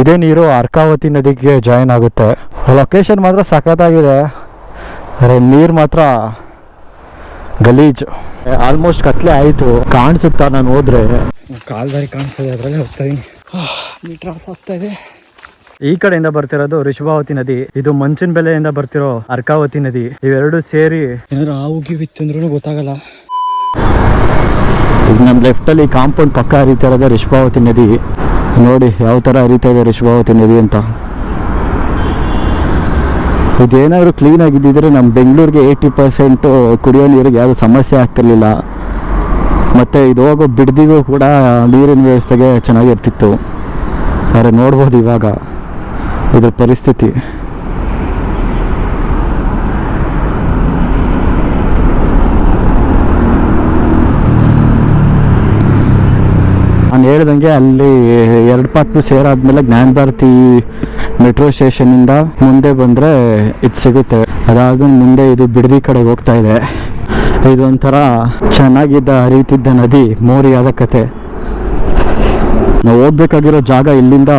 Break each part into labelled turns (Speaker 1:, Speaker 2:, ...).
Speaker 1: ಇದೇ ನೀರು ಅರ್ಕಾವತಿ ನದಿಗೆ ಜಾಯಿನ್ ಆಗುತ್ತೆ. ಲೊಕೇಶನ್ ಮಾತ್ರ ಸಖತ್ತಾಗಿದೆ. ಅರೆ ನೀರು ಮಾತ್ರ ಗಲೀಜು. ಆಲ್ಮೋಸ್ಟ್ ಕತ್ಲೆ ಆಯಿತು. ಕಾಣಿಸುತ್ತಾ ನಾನು ಹೋದ್ರೆ? ಕಾಲ್ದಾರಿ ಕಾಣಿಸ್ತದೆ ಅದರಲ್ಲೇ ಹೋಗ್ತಾ ಇದೀನಿ. ಟ್ರಾಸ್ ಆಗ್ತಾ ಇದೆ. ಈ ಕಡೆಯಿಂದ ಬರ್ತಿರೋದು ಋಷಭಾವತಿ ನದಿ. ಇದು ಮಂಚಿನ ಬೆಲೆಯಿಂದ ಬರ್ತಿರೋ ಅರ್ಕಾವತಿ ನದಿ. ಇವೆರಡು ಸೇರಿ ಏನಾದ್ರು ಹಾವು ಉಗಿ ಅಂದ್ರೂ ಗೊತ್ತಾಗಲ್ಲ. ಈಗ ನಮ್ಮ ಲೆಫ್ಟಲ್ಲಿ ಕಾಂಪೌಂಡ್ ಪಕ್ಕ ಹರಿತಾ ಇರೋದೇ ಋಷಭಾವತಿ ನದಿ. ನೋಡಿ, ಯಾವ ಥರ ಹರಿತಾ ಇದೆ ಋಷಭಾವತಿ ನದಿ ಅಂತ. ಇದೇನಾದರೂ ಕ್ಲೀನ್ ಆಗಿದ್ದಿದ್ರೆ ನಮ್ಮ ಬೆಂಗಳೂರಿಗೆ ಏಯ್ಟಿ ಪರ್ಸೆಂಟು ಕುಡಿಯೋ ನೀರಿಗೆ ಯಾವುದೂ ಸಮಸ್ಯೆ ಆಗ್ತಿರ್ಲಿಲ್ಲ. ಮತ್ತು ಇದು ಹೋಗೋ ಬಿಡ್ದಿಗೂ ಕೂಡ ನೀರಿನ ವ್ಯವಸ್ಥೆಗೆ ಚೆನ್ನಾಗಿರ್ತಿತ್ತು. ಆದರೆ ನೋಡ್ಬೋದು ಇವಾಗ ಇದ್ರ ಪರಿಸ್ಥಿತಿ. ನಾನು ಹೇಳ್ದಂಗೆ ಅಲ್ಲಿ ಎರಡು ಪಾತ್ರ ಸೇರಾದ್ಮೇಲೆ ಜ್ಞಾನ ಭಾರತಿ ಮೆಟ್ರೋ ಸ್ಟೇಷನಿಂದ ಮುಂದೆ ಬಂದರೆ ಇದು ಸಿಗುತ್ತೆ. ಅದಾದ್ಮೇಲೆ ಮುಂದೆ ಇದು ಬಿಡದಿ ಕಡೆಗೆ ಹೋಗ್ತಾ ಇದೆ. ಇದೊಂಥರ ಚೆನ್ನಾಗಿದ್ದ ಹರಿಯುತ್ತಿದ್ದ ನದಿ, ಮೋರಿಯಾದ ಕತೆ. ನಾವು ಹೋಗ್ಬೇಕಾಗಿರೋ ಜಾಗ ಇಲ್ಲಿಂದ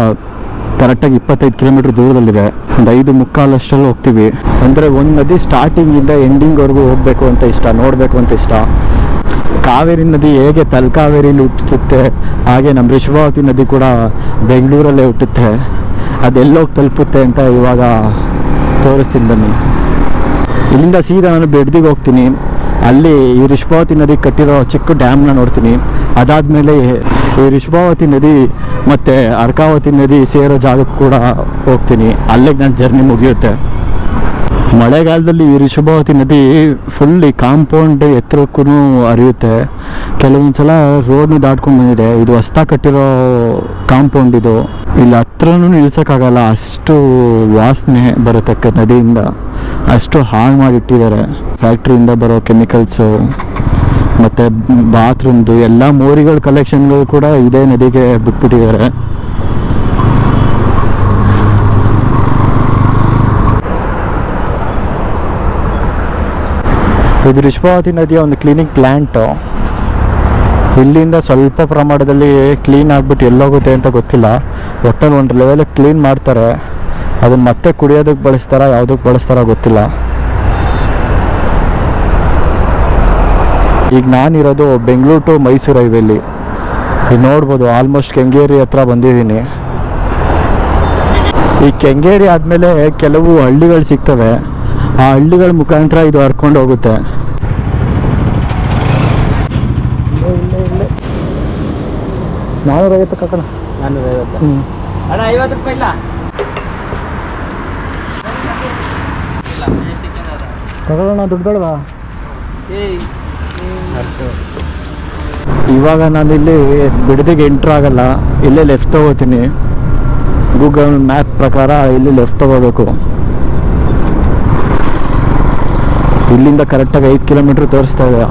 Speaker 1: ಕರೆಕ್ಟಾಗಿ ಇಪ್ಪತ್ತೈದು ಕಿಲೋಮೀಟರ್ ದೂರದಲ್ಲಿದೆ. ಒಂದು ಐದು ಮುಕ್ಕಾಲಷ್ಟರಲ್ಲಿ ಹೋಗ್ತೀವಿ. ಅಂದರೆ ಒಂದು ನದಿ ಸ್ಟಾರ್ಟಿಂಗಿಂದ ಎಂಡಿಂಗ್ವರೆಗೂ ಹೋಗಬೇಕು ಅಂತ ಇಷ್ಟ, ನೋಡಬೇಕು ಅಂತ ಇಷ್ಟ. ಕಾವೇರಿ ನದಿ ಹೇಗೆ ತಲಕಾವೇರಿಲಿ ಹುಟ್ಟುತ್ತೆ, ಹಾಗೆ ನಮ್ಮ ವಿಶ್ವಾವತಿ ನದಿ ಕೂಡ ಬೆಂಗಳೂರಲ್ಲೇ ಹುಟ್ಟುತ್ತೆ, ಅದೆಲ್ಲೋಗಿ ತಲುಪುತ್ತೆ ಅಂತ ಇವಾಗ ತೋರಿಸ್ತೀನಿ ಬನ್ನಿ. ಇಲ್ಲಿಂದ ಸೀದಾ ನಾನು ಬೆಡ್ದಿಗೆ ಹೋಗ್ತೀನಿ. ಅಲ್ಲಿ ಈ ಋಷಭಾವತಿ ನದಿ ಕಟ್ಟಿರೋ ಚಿಕ್ಕ ಡ್ಯಾಮ್ನ ನೋಡ್ತೀನಿ. ಅದಾದಮೇಲೆ ಈ ರಿಷಭಾವತಿ ನದಿ ಮತ್ತು ಅರ್ಕಾವತಿ ನದಿ ಸೇರೋ ಜಾಗಕ್ಕೆ ಕೂಡ ಹೋಗ್ತೀನಿ. ಅಲ್ಲಿಗೆ ನನ್ನ ಜರ್ನಿ ಮುಗಿಯುತ್ತೆ. ಮಳೆಗಾಲದಲ್ಲಿ ಈ ಋಷಭಾವತಿ ನದಿ ಫುಲ್ ಈ ಕಾಂಪೌಂಡ್ ಎತ್ತರಕ್ಕೂ ಹರಿಯುತ್ತೆ. ಕೆಲವೊಂದು ಸಲ ರೋಡ್ನ ದಾಟ್ಕೊಂಡು ಬಂದಿದೆ. ಇದು ಹೊಸ್ತಾ ಕಟ್ಟಿರೋ ಕಾಂಪೌಂಡ್ ಇದು. ಇಲ್ಲಿ ಹತ್ರನೂ ನಿಲ್ಸೋಕ್ಕಾಗಲ್ಲ. ಅಷ್ಟು ವಾಸನೆ ಬರುತ್ತೆ ನದಿಯಿಂದ. ಅಷ್ಟು ಹಾಳು ಮಾಡಿಟ್ಟಿದ್ದಾರೆ. ಫ್ಯಾಕ್ಟ್ರಿಯಿಂದ ಬರೋ ಕೆಮಿಕಲ್ಸು ಮತ್ತು ಬಾತ್ರೂಮ್ದು ಎಲ್ಲ ಮೋರಿಗಳ ಕಲೆಕ್ಷನ್ಗಳು ಕೂಡ ಇದೇ ನದಿಗೆ ಬಿಟ್ಬಿಟ್ಟಿದ್ದಾರೆ. ಇದು ರಿಷ್ಪಾವತಿ ನದಿಯ ಒಂದು ಕ್ಲೀನಿಂಗ್ ಪ್ಲ್ಯಾಂಟು ಇಲ್ಲಿಂದ ಸ್ವಲ್ಪ ಪ್ರಮಾಣದಲ್ಲಿ ಕ್ಲೀನ್ ಆಗಿಬಿಟ್ಟು ಎಲ್ಲೋಗುತ್ತೆ ಅಂತ ಗೊತ್ತಿಲ್ಲ. ಒಟ್ಟಲ್ಲಿ ಒಂದು ಲೆವೆಲ್ ಕ್ಲೀನ್ ಮಾಡ್ತಾರೆ. ಅದನ್ನ ಮತ್ತೆ ಕುಡಿಯೋದಕ್ಕೆ ಬಳಸ್ತಾರ, ಯಾವುದಕ್ಕೆ ಬಳಸ್ತಾರ ಗೊತ್ತಿಲ್ಲ. ಈಗ ನಾನಿರೋದು ಬೆಂಗಳೂರು ಟು ಮೈಸೂರು ಹೈವೇಲಿ ಈಗ ನೋಡ್ಬೋದು ಆಲ್ಮೋಸ್ಟ್ ಕೆಂಗೇರಿ ಹತ್ರ ಬಂದಿದ್ದೀನಿ. ಈ ಕೆಂಗೇರಿ ಆದಮೇಲೆ ಕೆಲವು ಹಳ್ಳಿಗಳು ಸಿಗ್ತವೆ. ಆ ಹಳ್ಳಿಗಳ ಮುಖಾಂತರ ಇದು ಹರ್ಕೊಂಡು ಹೋಗುತ್ತೆ. ನಾನ್ನೂರ ಐವತ್ತು ಕಕ್ಕಣ
Speaker 2: ನಾನ್ನೂರ ಐವತ್ತು
Speaker 1: ಹ್ಞೂ
Speaker 2: ಅಣ್ಣ ಐವತ್ತು ರೂಪಾಯಿ ಇಲ್ಲ.
Speaker 1: ತಗೊಳ್ಳೋಣ ಇವಾಗ ನಾನಿಲ್ಲಿ ಬಿಡದಿಗೆ ಎಂಟ್ರ್ ಆಗಲ್ಲ. ಇಲ್ಲೇ ಲೆಫ್ಟ್ ತಗೋತೀನಿ. ಗೂಗಲ್ ಮ್ಯಾಪ್ ಪ್ರಕಾರ ಇಲ್ಲಿ ಲೆಫ್ಟ್ ತಗೋಬೇಕು. ಇಲ್ಲಿಂದ ಕರೆಕ್ಟಾಗಿ ಐದು ಕಿಲೋಮೀಟ್ರ್ ತೋರಿಸ್ತಾ ಇದೆ.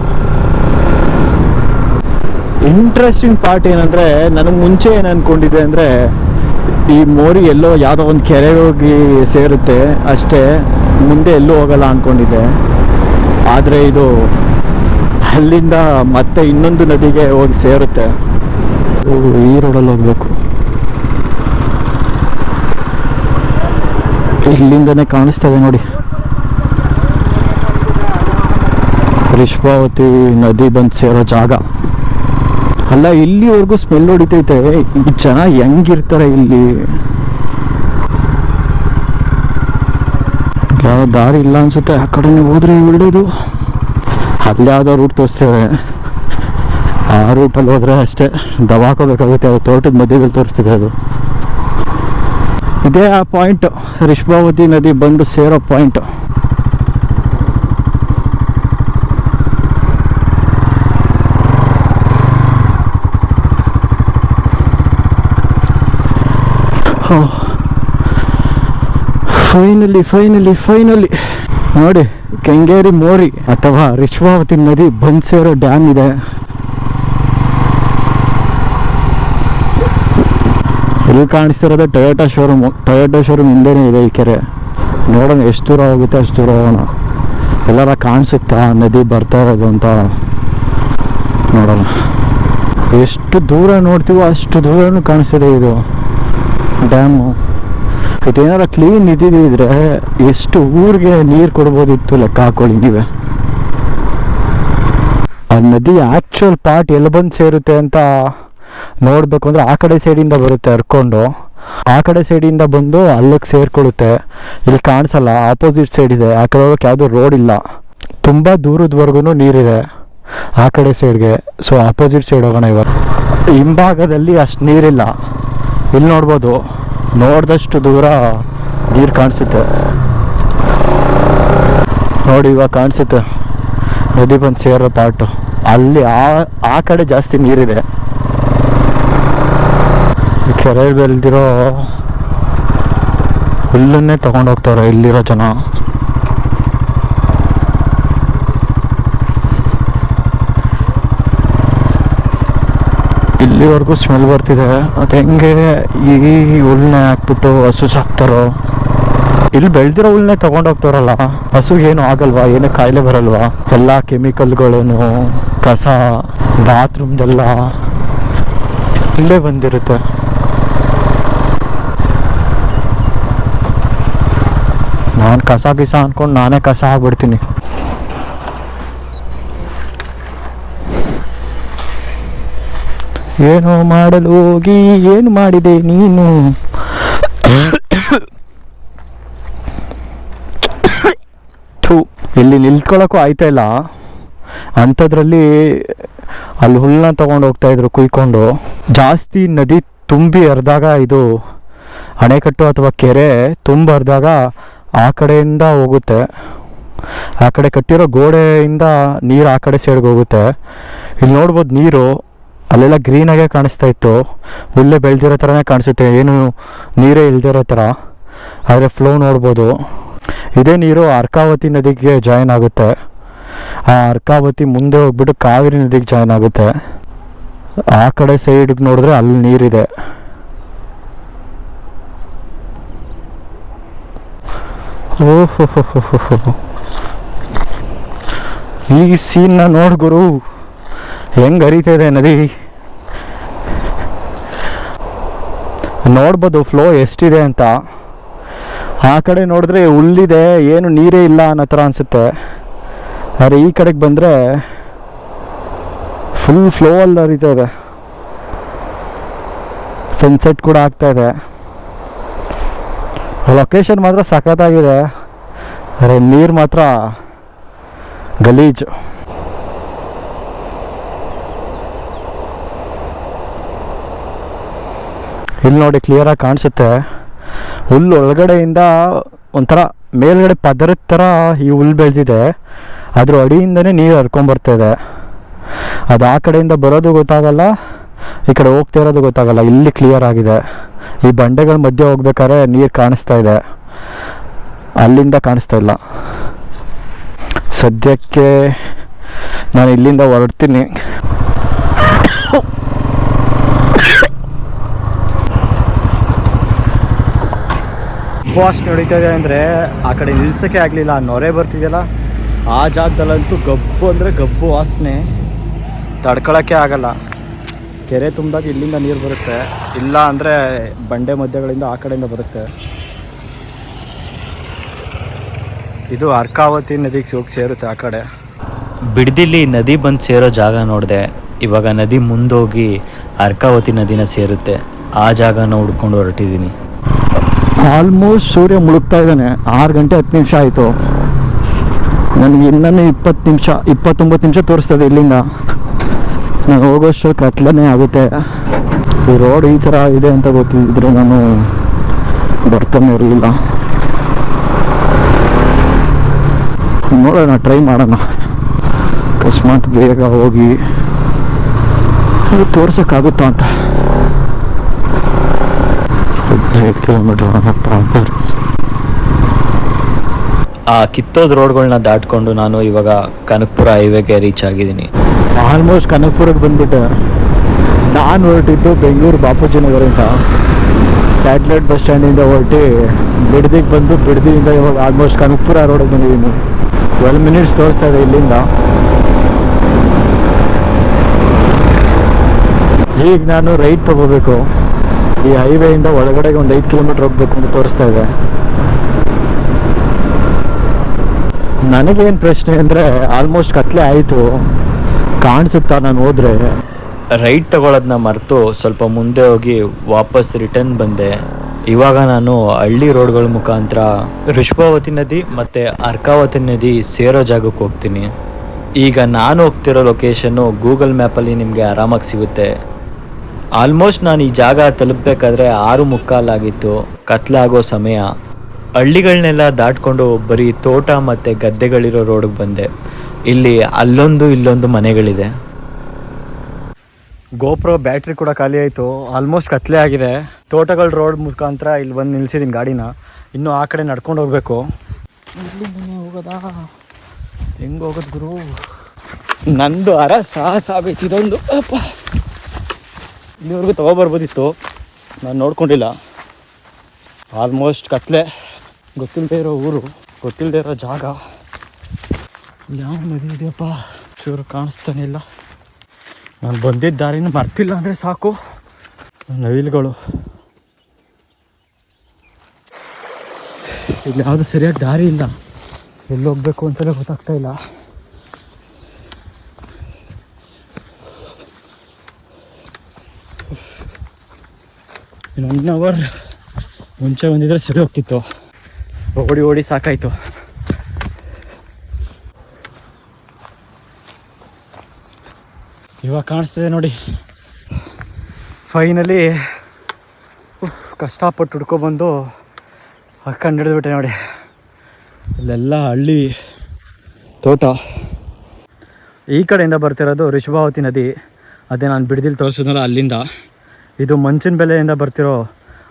Speaker 1: ಇಂಟ್ರೆಸ್ಟಿಂಗ್ ಪಾರ್ಟ್ ಏನಂದರೆ ನನಗೆ ಮುಂಚೆ ಏನು ಅಂದ್ಕೊಂಡಿದ್ದೆ ಅಂದರೆ ಈ ಮೋರಿ ಎಲ್ಲೋ ಯಾವುದೋ ಒಂದು ಕೆರೆಗೆ ಹೋಗಿ ಸೇರುತ್ತೆ ಅಷ್ಟೇ ಮುಂದೆ ಎಲ್ಲೂ ಹೋಗಲ್ಲ ಅಂದ್ಕೊಂಡಿದ್ದೆ ಆದರೆ ಇದು ಅಲ್ಲಿಂದ ಮತ್ತೆ ಇನ್ನೊಂದು ನದಿಗೆ ಹೋಗಿ ಸೇರುತ್ತೆ. ಈ ರೋಡಲ್ಲಿ ಹೋಗ್ಬೇಕು. ಇಲ್ಲಿಂದನೇ ಕಾಣಿಸ್ತದೆ ನೋಡಿ. ಋಷಭಾವತಿ ನದಿ ಬಂದು ಸೇರೋ ಜಾಗ. ಅಲ್ಲ, ಇಲ್ಲಿವರೆಗೂ ಸ್ಮೆಲ್ ಹೊಡಿತೈತೆ. ಈ ಜನ ಹೆಂಗಿರ್ತಾರೆ ಇಲ್ಲಿ? ಯಾವ ದಾರಿ ಇಲ್ಲ ಅನ್ಸುತ್ತೆ. ಆ ಕಡೆ ಹೋದ್ರೆ ಒಳ್ಳೇದು. ಅಲ್ಲಿ ಯಾವುದೋ ರೂಟ್ ತೋರಿಸ್ತೇವೆ ಆ ರೂಟಲ್ಲಿ ಹೋದ್ರೆ ಅಷ್ಟೇ ದವಾಕೋಬೇಕಾಗುತ್ತೆ ಅದು ತೋಟದ ಮಧ್ಯದಲ್ಲಿ ತೋರಿಸ್ತಿದೆ ಅದು. ಇದೇ ಆ ಪಾಯಿಂಟ್ ರಿಷ್ಭಾವತಿ ನದಿ ಬಂದು ಸೇರೋ ಪಾಯಿಂಟ್ ಫೈನಲಿ ಫೈನಲಿ ಫೈನಲಿ ನೋಡಿ, ಕೆಂಗೇರಿ ಮೋರಿ ಅಥವಾ ರಿಶ್ವಾವತಿ ನದಿ ಬಂದ್ ಸೇರೋ ಡ್ಯಾಮ್ ಇದೆ. ಇಲ್ಲಿ ಕಾಣಿಸ್ತಿರೋದು ಟೊಯೋಟಾ ಶೋರೂಮ್ ಟೊಯೋಟಾ ಶೋರೂಮ್ ಹಿಂದೆನೇ ಇದೆ ಈ ಕೆರೆ. ನೋಡೋಣ ಎಷ್ಟು ದೂರ ಹೋಗುತ್ತೆ, ಅಷ್ಟು ದೂರ ಹೋಗೋಣ. ಎಲ್ಲರ ಕಾಣಿಸುತ್ತಾ, ನದಿ ಬರ್ತಾ ಇರೋದು ಅಂತ. ನೋಡೋಣ. ಎಷ್ಟು ದೂರ ನೋಡ್ತೀವೋ ಅಷ್ಟು ದೂರನೂ ಕಾಣಿಸ್ತಿದೆ ಇದು. ಡ್ಯಾಮು ಇದೇನಾರ ಕ್ಲೀನ್ ಇದ್ದಿದ್ರೆ ಎಷ್ಟು ಊರಿಗೆ ನೀರು ಕೊಡ್ಬೋದಿತ್ತು ಲೆಕ್ಕ ಹಾಕೊಳ್ಳಿ ನೀವೇ. ಆ ನದಿ ಆ್ಯಕ್ಚುಯಲ್ ಪಾರ್ಟ್ ಎಲ್ಲಿ ಬಂದು ಸೇರುತ್ತೆ ಅಂತ ನೋಡಬೇಕು ಅಂದರೆ ಆ ಕಡೆ ಸೈಡಿಂದ ಬರುತ್ತೆ ಹರ್ಕೊಂಡು. ಆ ಕಡೆ ಸೈಡಿಂದ ಬಂದು ಅಲ್ಲಿಗೆ ಸೇರ್ಕೊಳ್ಳುತ್ತೆ. ಇಲ್ಲಿ ಕಾಣಿಸಲ್ಲ ಆಪೋಸಿಟ್ ಸೈಡ್ ಇದೆ. ಆ ಕಡೆ ಹೋಗಕ್ಕೆ ಯಾವುದೂ ರೋಡ್ ಇಲ್ಲ. ತುಂಬ ದೂರದವರೆಗೂ ನೀರಿದೆ ಆ ಕಡೆ ಸೈಡ್ಗೆ ಸೊ ಆಪೋಸಿಟ್ ಸೈಡ್ ಹೋಗೋಣ ಇವಾಗ. ಹಿಂಭಾಗದಲ್ಲಿ ಅಷ್ಟು ನೀರಿಲ್ಲ. ಇಲ್ಲಿ ನೋಡ್ಬೋದು, ನೋಡಿದಷ್ಟು ದೂರ ನೀರು ಕಾಣಿಸುತ್ತೆ. ನೋಡಿ ಇವಾಗ ಕಾಣಿಸುತ್ತೆ. ನದಿ ಬಂದು ಸೇರೋ ಪಾಟು ಅಲ್ಲಿ ಆ ಆ ಕಡೆ ಜಾಸ್ತಿ ನೀರಿದೆ. ಕೆರೆ ಬೆಳೆದಿರೋ ಹುಲ್ಲನ್ನೇ ತಗೊಂಡೋಗ್ತಾರೆ ಇಲ್ಲಿರೋ ಜನ. ಇಲ್ಲಿವರೆಗೂ ಸ್ಮೆಲ್ ಬರ್ತಿದೆ. ಅದು ಹೆಂಗೆ ಈ ಹುಲ್ಲನ್ನೇ ಹಾಕ್ಬಿಟ್ಟು ಹಸು ಸಾಕ್ತಾರೋ? ಇಲ್ಲಿ ಬೆಳೆದಿರೋ ಹುಲ್ಲನ್ನೇ ತಗೊಂಡೋಗ್ತಾರಲ್ಲ ಏನು ಆಗಲ್ವಾ? ಏನು ಕಾಯಿಲೆ ಬರಲ್ವಾ? ಎಲ್ಲ ಕೆಮಿಕಲ್ಗಳೇನು, ಕಸ, ಬಾತ್ರೂಮ್ದೆಲ್ಲ ಇಲ್ಲೇ ಬಂದಿರುತ್ತೆ. ನಾನು ಕಸ ಗಿಸ ಅಂದ್ಕೊಂಡು ನಾನೇ ಕಸ ಆಗ್ಬಿಡ್ತೀನಿ. ಏನು ಮಾಡಲು ಹೋಗಿ, ಏನು ಮಾಡಿದೆ ನೀನು? ಇಲ್ಲಿ ನಿಲ್ತ್ಕೊಳ್ಳೋಕ್ಕೂ ಆಯ್ತಾ ಇಲ್ಲ. ಅಂಥದ್ರಲ್ಲಿ ಅಲ್ಲಿ ಹುಲ್ಲನ್ನ ತಗೊಂಡು ಹೋಗ್ತಾ ಇದ್ರು ಕುಯ್ಕೊಂಡು. ಜಾಸ್ತಿ ನದಿ ತುಂಬಿ ಹರಿದಾಗ ಇದು ಅಣೆಕಟ್ಟು ಅಥವಾ ಕೆರೆ ತುಂಬ ಹರಿದಾಗ ಆ ಕಡೆಯಿಂದ ಹೋಗುತ್ತೆ. ಆ ಕಡೆ ಕಟ್ಟಿರೋ ಗೋಡೆಯಿಂದ ನೀರು ಆ ಕಡೆ ಸೈಡ್ಗೆ ಹೋಗುತ್ತೆ. ಇಲ್ಲಿ ನೋಡ್ಬೋದು ನೀರು ಅಲ್ಲೆಲ್ಲ ಗ್ರೀನಾಗೆ ಕಾಣಿಸ್ತಾ ಇತ್ತು. ಹುಲ್ಲೆ ಬೆಳೆದಿರೋ ಥರನೇ ಕಾಣಿಸುತ್ತೆ. ಏನು ನೀರೇ ಇಲ್ದಿರೋ ಥರ ಆದರೆ ಫ್ಲೋ ನೋಡ್ಬೋದು. ಇದೇ ನೀರು ಅರ್ಕಾವತಿ ನದಿಗೆ ಜಾಯಿನ್ ಆಗುತ್ತೆ. ಆ ಅರ್ಕಾವತಿ ಮುಂದೆ ಹೋಗ್ಬಿಟ್ಟು ಕಾವೇರಿ ನದಿಗೆ ಜಾಯಿನ್ ಆಗುತ್ತೆ. ಆ ಕಡೆ ಸೈಡ್ಗೆ ನೋಡಿದ್ರೆ ಅಲ್ಲಿ ನೀರಿದೆ. ಓಹೋ ಈ ಸೀನ್ನ ನೋಡ್ ಗುರು. ಹೆಂಗ್ ಹರಿತಾ ಇದೆ ನದಿ? ನೋಡ್ಬೋದು ಫ್ಲೋ ಎಷ್ಟಿದೆ ಅಂತ. ಆ ಕಡೆ ನೋಡಿದ್ರೆ ಹುಲ್ಲಿದೆ, ಏನು ನೀರೇ ಇಲ್ಲ ಅನ್ನೋ ಥರ ಅನಿಸುತ್ತೆ. ಆದರೆ ಈ ಕಡೆಗೆ ಬಂದರೆ ಫುಲ್ ಫ್ಲೋ ಅಲ್ಲಿ ಹರಿತಾ ಇದೆ. ಸನ್ಸೆಟ್ ಕೂಡ ಆಗ್ತಾ ಇದೆ. ಲೊಕೇಶನ್ ಮಾತ್ರ ಸಖತ್ತಾಗಿದೆ. ಆದರೆ ನೀರು ಮಾತ್ರ ಗಲೀಜು. ಇಲ್ಲಿ ನೋಡಿ ಕ್ಲಿಯರಾಗಿ ಕಾಣಿಸುತ್ತೆ. ಹುಲ್ಲು ಒಳಗಡೆಯಿಂದ ಒಂಥರ ಮೇಲ್ಗಡೆ ಪದರದ ಥರ ಈ ಹುಲ್ಲು ಬೆಳೆದಿದೆ. ಅದ್ರ ಅಡಿಯಿಂದನೇ ನೀರು ಹರ್ಕೊಂಬರ್ತಾ ಇದೆ. ಅದು ಆ ಕಡೆಯಿಂದ ಬರೋದು ಗೊತ್ತಾಗಲ್ಲ, ಈ ಕಡೆ ಹೋಗ್ತಾ ಇರೋದು ಗೊತ್ತಾಗಲ್ಲ. ಇಲ್ಲಿ ಕ್ಲಿಯರ್ ಆಗಿದೆ. ಈ ಬಂಡೆಗಳ ಮಧ್ಯೆ ಹೋಗ್ಬೇಕಾದ್ರೆ ನೀರು ಕಾಣಿಸ್ತಾ ಇದೆ. ಅಲ್ಲಿಂದ ಕಾಣಿಸ್ತಾ ಇಲ್ಲ. ಸದ್ಯಕ್ಕೆ ನಾನು ಇಲ್ಲಿಂದ ಹೊರಡ್ತೀನಿ. ಅಷ್ಟು ನಡೀತಾ ಇದೆ ಅಂದರೆ ಆ ಕಡೆ ನಿಲ್ಸೋಕ್ಕೆ ಆಗಲಿಲ್ಲ, ನೊರೆ ಬರ್ತಿದೆಯಲ್ಲ, ಆ ಜಾಗದಲ್ಲಂತೂ ಗಬ್ಬು ಅಂದರೆ ಗಬ್ಬು ವಾಸನೆ. ತಡ್ಕೊಳ್ಳೋಕ್ಕೆ ಆಗಲ್ಲ. ಕೆರೆ ತುಂಬಿದಾಗ ಇಲ್ಲಿಂದ ನೀರು ಬರುತ್ತೆ, ಇಲ್ಲ ಅಂದರೆ ಬಂಡೆ ಮಧ್ಯಗಳಿಂದ ಆ ಕಡೆಯಿಂದ ಬರುತ್ತೆ. ಇದು ಅರ್ಕಾವತಿ ನದಿಗೆ ಹೋಗಿ ಸೇರುತ್ತೆ ಆ ಕಡೆ.
Speaker 3: ಬಿಡ್ದಿಲ್ಲಿ ನದಿ ಬಂದು ಸೇರೋ ಜಾಗ ನೋಡಿದೆ, ಇವಾಗ ನದಿ ಮುಂದೋಗಿ ಅರ್ಕಾವತಿ ನದಿನ ಸೇರುತ್ತೆ. ಆ ಜಾಗನ ಹುಡ್ಕೊಂಡು ಹೊರಟಿದ್ದೀನಿ
Speaker 1: ಆಲ್ಮೋಸ್ಟ್ ಸೂರ್ಯ ಮುಳುಗ್ತಾ ಇದ್ದಾನೆ. ಆರು ಗಂಟೆ ಹತ್ತು ನಿಮಿಷ ಆಯಿತು. ನನಗೆ ಇನ್ನೂ ಇಪ್ಪತ್ತು ನಿಮಿಷ, ಇಪ್ಪತ್ತೊಂಬತ್ತು ನಿಮಿಷ ತೋರಿಸ್ತದೆ ಇಲ್ಲಿಂದ. ನಾನು ಹೋಗೋಷ್ಟು ಕತ್ಲನೇ ಆಗುತ್ತೆ. ಈ ರೋಡ್ ಈ ಥರ ಇದೆ ಅಂತ ಗೊತ್ತಿದ್ರೆ ನಾನು ಬರ್ತಾನೆ ಇರಲಿಲ್ಲ. ನೋಡೋಣ ಟ್ರೈ ಮಾಡೋಣ. ಅಕಸ್ಮಾತ್ ಬೇಗ ಹೋಗಿ. ತೋರ್ಸೋಕ್ಕಾಗುತ್ತಾ ಅಂತ. ಕಿಲೋಮೀಟರ್ ಪ್ರಾಪರ್
Speaker 3: ಆ ಕಿತ್ತೋದ್ ರೋಡ್ಗಳನ್ನ ದಾಟ್ಕೊಂಡು ನಾನು ಇವಾಗ ಕನಕಪುರ ಹೈವೇಗೆ ರೀಚ್ ಆಗಿದ್ದೀನಿ.
Speaker 1: ಆಲ್ಮೋಸ್ಟ್ ಕನಕಪುರಕ್ಕೆ ಬಂದ್ಬಿಟ್ಟೆ. ನಾನು ಹೊರಟಿದ್ದು ಬೆಂಗಳೂರು ಬಾಪೂಜಿ ನಗರಿಂದ ಸ್ಯಾಟಲೈಟ್ ಬಸ್ ಸ್ಟ್ಯಾಂಡಿಂದ ಹೊರಟಿ ಬಿಡದಿಗೆ ಬಂದು ಬಿಡದಿಯಿಂದ ಇವಾಗ ಆಲ್ಮೋಸ್ಟ್ ಕನಕಪುರ ರೋಡಿಗೆ ಬಂದಿದ್ದೀನಿ. ಟ್ವೆಲ್ ಮಿನಿಟ್ಸ್ ತೋರಿಸ್ತಾ ಇದೆ ಇಲ್ಲಿಂದ. ಈಗ ನಾನು ರೈಟ್ ತಗೋಬೇಕು. ಈ ಹೈವೇಯಿಂದ ಒಳಗಡೆಗೆ ಒಂದು ಐದು ಕಿಲೋಮೀಟರ್ ಹೋಗ್ಬೇಕು ಅಂತ ತೋರಿಸ್ತಾ ಇದೆ. ನನಗೇನು ಪ್ರಶ್ನೆ ಅಂದರೆ ಆಲ್ಮೋಸ್ಟ್ ಕತ್ಲೆ ಆಯಿತು. ಕಾಣಿಸುತ್ತಾ ನಾನು ಹೋದರೆ?
Speaker 3: ರೈಟ್ ತಗೊಳ್ಳೋದನ್ನ ಮರೆತು ಸ್ವಲ್ಪ ಮುಂದೆ ಹೋಗಿ ವಾಪಸ್ ರಿಟರ್ನ್ ಬಂದೆ. ಇವಾಗ ನಾನು ಹಳ್ಳಿ ರೋಡ್ಗಳ ಮುಖಾಂತರ ಋಷಭಾವತಿ ನದಿ ಮತ್ತು ಅರ್ಕಾವತಿ ನದಿ ಸೇರೋ ಜಾಗಕ್ಕೆ ಹೋಗ್ತೀನಿ. ಈಗ ನಾನು ಹೋಗ್ತಿರೋ ಲೊಕೇಶನ್ನು ಗೂಗಲ್ ಮ್ಯಾಪಲ್ಲಿ ನಿಮಗೆ ಆರಾಮಾಗಿ ಸಿಗುತ್ತೆ. ಆಲ್ಮೋಸ್ಟ್ ನಾನು ಈ ಜಾಗ ತಲುಪಬೇಕಾದ್ರೆ ಆರು ಮುಕ್ಕಾಲಾಗಿತ್ತು. ಕತ್ಲಾಗೋ ಸಮಯ. ಹಳ್ಳಿಗಳನ್ನೆಲ್ಲ ದಾಟ್ಕೊಂಡು ಬರೀ ತೋಟ ಮತ್ತು ಗದ್ದೆಗಳಿರೋ ರೋಡ್ಗೆ ಬಂದೆ. ಇಲ್ಲಿ ಅಲ್ಲೊಂದು ಇಲ್ಲೊಂದು ಮನೆಗಳಿದೆ.
Speaker 1: ಗೋಪ್ರೋ ಬ್ಯಾಟ್ರಿ ಕೂಡ ಖಾಲಿ ಆಯಿತು. ಆಲ್ಮೋಸ್ಟ್ ಕತ್ಲೆ ಆಗಿದೆ. ತೋಟಗಳ ರೋಡ್ ಮುಖಾಂತರ ಇಲ್ಲಿ ಬಂದು ನಿಲ್ಸಿದ್ದೀನಿ ಗಾಡಿನ. ಇನ್ನೂ ಆ ಕಡೆ ನಡ್ಕೊಂಡು ಹೋಗಬೇಕು. ಹೋಗೋದಾ? ಹೆಂಗೆ ಹೋಗೋದು ಗುರು? ನಂದು ಅರ ಸಾಹಸ ಆಗೈತಿ ಇದೊಂದು ಅಪ್ಪ. ಇಲ್ಲಿವರೆಗೂ ತೊಗೊಬರ್ಬೋದಿತ್ತು. ನಾನು ನೋಡ್ಕೊಂಡಿಲ್ಲ. ಆಲ್ಮೋಸ್ಟ್ ಕತ್ಲೆ. ಗೊತ್ತಿಲ್ಲದೆ ಇರೋ ಊರು ಗೊತ್ತಿಲ್ಲದೆ ಇರೋ ಜಾಗ. ಯಾವ ನದಿ ಇದೆಯಪ್ಪ? ಚೂರು ಕಾಣಿಸ್ತಾನೆ ಇಲ್ಲ. ನಾನು ಬಂದಿದ್ದ ದಾರಿನ ಮರ್ತಿಲ್ಲ ಅಂದರೆ ಸಾಕು. ನವಿಲುಗಳು. ಇಲ್ಲಿ ಯಾವುದು ಸರಿಯಾಗಿ ದಾರಿ ಇಲ್ಲ ಎಲ್ಲಿ ಹೋಗ್ಬೇಕು ಅಂತಲೇ ಗೊತ್ತಾಗ್ತಾ ಇಲ್ಲ. ಇನ್ನು ಒನ್ ಅವರ್ ಮುಂಚೆ ಬಂದಿದ್ರೆ ಸರಿ ಹೋಗ್ತಿತ್ತು. ಓಡಿ ಓಡಿ ಸಾಕಾಯಿತು. ಇವಾಗ ಕಾಣಿಸ್ತಿದೆ ನೋಡಿ. ಫೈನಲಿ ಕಷ್ಟಪಟ್ಟು ಹುಡ್ಕೊಬಂದು ಹಾಕೊಂಡು ಹಿಡಿದ್ಬಿಟ್ಟೆ ನೋಡಿ. ಇಲ್ಲೆಲ್ಲ ಹಳ್ಳಿ ತೋಟ. ಈ ಕಡೆಯಿಂದ ಬರ್ತಿರೋದು ಋಷಭಾವತಿ ನದಿ. ಅದೇ ನಾನು ಬಿಡದಿಲ್ ತೋರಿಸಿದ್ನಲ್ಲ ಅಲ್ಲಿಂದ. ಇದು ಮಂಚಿನ ಬೆಲೆಯಿಂದ ಬರ್ತಿರೋ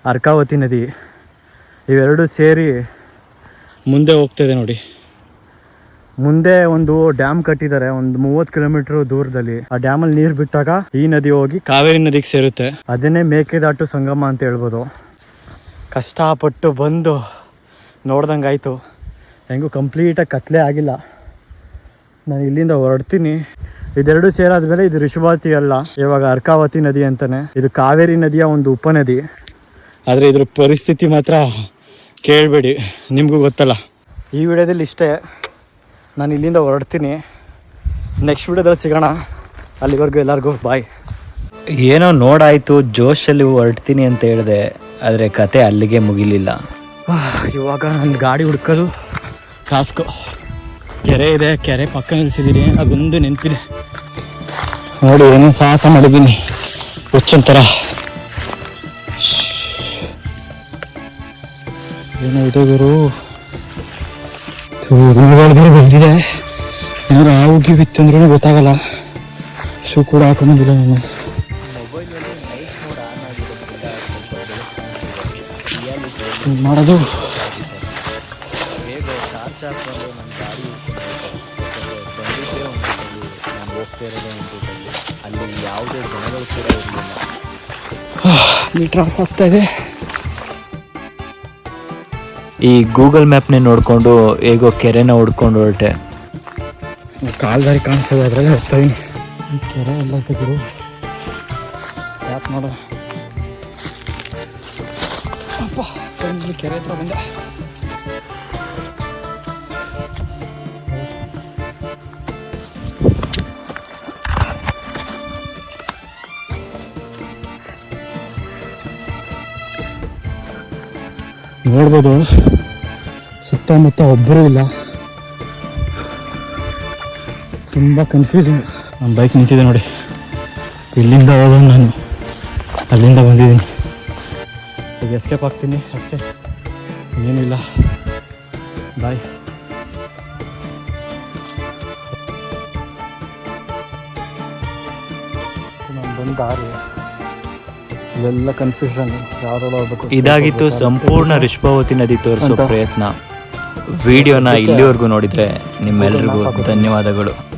Speaker 1: ಅರ್ಕಾವತಿ ನದಿ. ಇವೆರಡು ಸೇರಿ ಮುಂದೆ ಹೋಗ್ತಿದೆ ನೋಡಿ. ಮುಂದೆ ಒಂದು ಡ್ಯಾಮ್ ಕಟ್ಟಿದ್ದಾರೆ, ಒಂದು ಮೂವತ್ತು ಕಿಲೋಮೀಟರ್ ದೂರದಲ್ಲಿ. ಆ ಡ್ಯಾಮಲ್ಲಿ ನೀರು ಬಿಟ್ಟಾಗ ಈ ನದಿ ಹೋಗಿ ಕಾವೇರಿ ನದಿಗೆ ಸೇರುತ್ತೆ. ಅದನ್ನೇ ಮೇಕೆದಾಟು ಸಂಗಮ ಅಂತ ಹೇಳ್ಬೋದು. ಕಷ್ಟಪಟ್ಟು ಬಂದು ನೋಡ್ದಂಗಾಯ್ತು. ಹೆಂಗೂ ಕಂಪ್ಲೀಟಾಗಿ ಕತ್ಲೆ ಆಗಿಲ್ಲ. ನಾನು ಇಲ್ಲಿಂದ ಹೊರಡ್ತೀನಿ. ಇದೆರಡು ಸೇರಾದ್ಮೇಲೆ ಇದು ಋಷಭಾವತಿ ಅಲ್ಲ. ಇವಾಗ ಅರ್ಕಾವತಿ ನದಿ ಅಂತಾನೆ. ಇದು ಕಾವೇರಿ ನದಿಯ ಒಂದು ಉಪನದಿ. ಆದರೆ ಇದ್ರ ಪರಿಸ್ಥಿತಿ ಮಾತ್ರ ಕೇಳಬೇಡಿ. ನಿಮಗೂ ಗೊತ್ತಲ್ಲ. ಈ ವಿಡಿಯೋದಲ್ಲಿ ಇಷ್ಟೇ. ನಾನು ಇಲ್ಲಿಂದ ಹೊರಡ್ತೀನಿ. ನೆಕ್ಸ್ಟ್ ವಿಡಿಯೋದಲ್ಲಿ ಸಿಗೋಣ. ಅಲ್ಲಿವರೆಗೂ ಎಲ್ಲರಿಗೂ ಬಾಯ್
Speaker 3: ಏನೋ ನೋಡಾಯ್ತು ಜೋಶಲ್ಲಿ ಹೊರಡ್ತೀನಿ ಅಂತ ಹೇಳಿದೆ. ಆದರೆ ಕತೆ ಅಲ್ಲಿಗೆ ಮುಗಿಲಿಲ್ಲ.
Speaker 1: ಇವಾಗ ನನ್ನ ಗಾಡಿ ಹುಡ್ಕೋದು ಕಾಸ್ಕೋ. ಕೆರೆ ಇದೆ ಕೆರೆ ಪಕ್ಕ ನಿಲ್ಸಿದ್ದೀನಿ ಅದೊಂದು ನೆನಪಿದೆ ನೋಡಿ, ಏನೋ ಸಾಹಸ ಮಾಡಿದ್ದೀನಿ. ಹುಚ್ಚಂತರ. ಏನೋ ಇದೆ ಗುರು. ಹುಳುಗಳು ಬೇರೆ ಬೆಳೆದಿದೆ ಏನಾದ್ರು ಹಾವು ಬಿತ್ತು ಅಂದ್ರೂ ಗೊತ್ತಾಗಲ್ಲ. ಶೂ ಕೂಡ ಹಾಕೊಂಡಿಲ್ಲ ನಾನು. ಏನ್ ಇರಲಿಲ್ಲ. ಮೀಟರ್ ಆಫ್ ಆಗ್ತಾ ಇದೆ.
Speaker 3: ಈ ಗೂಗಲ್ ಮ್ಯಾಪ್ನೇ ನೋಡಿಕೊಂಡು ಹೇಗೋ ಕೆರೆನ ಹುಡ್ಕೊಂಡು ಹೊರಟೆ.
Speaker 1: ಕಾಲ್ದಾರಿ ಕಾಣಿಸ್ತದೆ ಅದ್ರಲ್ಲೇ ಹೋಗ್ತಾ ಇದೀನಿ. ಕೆರೆ ಎಲ್ಲ ತೆಗೆದು ಯಾಕೆ ನೋಡ ಅಪ್ಪ ಕೆರೆ ಹತ್ರ ಬಂದೆ. ನೋಡ್ಬೋದು. ಸುತ್ತಮುತ್ತ ಒಬ್ಬರೂ ಇಲ್ಲ. ತುಂಬ ಕನ್ಫ್ಯೂಸಿಂಗ್ ನಮ್ಮ ಬೈಕ್ ನಿಂತಿದೆ ನೋಡಿ. ಇಲ್ಲಿಂದ ಹೋಗೋದು ನಾನು. ಅಲ್ಲಿಂದ ಬಂದಿದ್ದೀನಿ. ಈಗ ಎಸ್ಕೇಪ್ ಆಗ್ತೀನಿ ಅಷ್ಟೇ. ಏನಿಲ್ಲ ಬಾಯ್ ನಾನು ಬಂದು ದಾರಿ. ಇಲ್ಲೆಲ್ಲ ಕನ್ಫ್ಯೂಷನ್ ಯಾರು
Speaker 3: ಇದಾಗಿತ್ತು ಸಂಪೂರ್ಣ ರಿಷ್ಭಾವತಿ ನದಿ ತೋರಿಸೋ ಪ್ರಯತ್ನ. ವಿಡಿಯೋನ ಇಲ್ಲಿವರೆಗೂ ನೋಡಿದ್ರೆ ನಿಮ್ಮೆಲ್ರಿಗೂ ಧನ್ಯವಾದಗಳು.